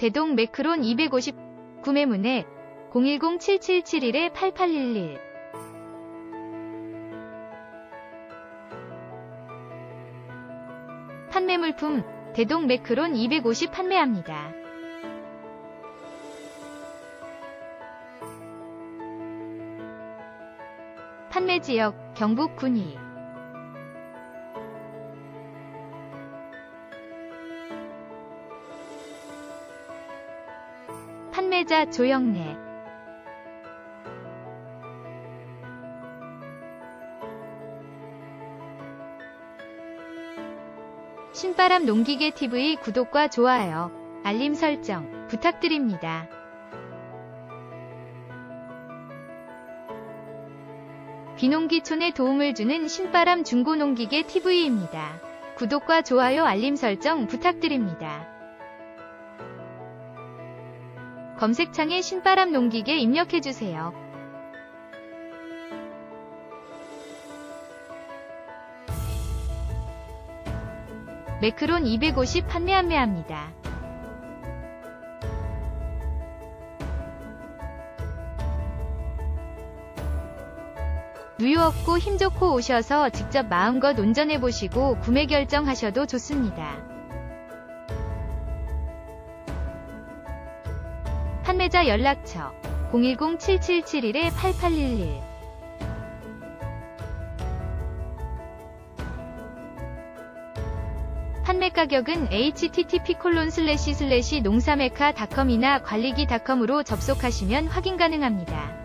대동 매크론 250 구매 문의 010-7771-8811 판매 물품 대동 매크론 250 판매합니다. 판매 지역 경북 군위 판매자 조영래 신바람 농기계 TV 구독과 좋아요, 알림 설정 부탁드립니다. 귀농기촌에 도움을 주는 신바람 중고농기계 TV입니다. 구독과 좋아요 알림 설정 부탁드립니다. 검색창에 신바람 농기계 입력해주세요. 매크론 250 판매 판매합니다. 누유 없고 힘 좋고 오셔서 직접 마음껏 운전해보시고 구매 결정하셔도 좋습니다. 판매자 연락처 010-7771-8811 판매 가격은 http 농사메카닷컴이나 관리기닷컴으로 접속하시면 확인 가능합니다.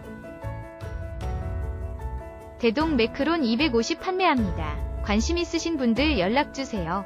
대동 매크론 250 판매합니다. 관심 있으신 분들 연락주세요.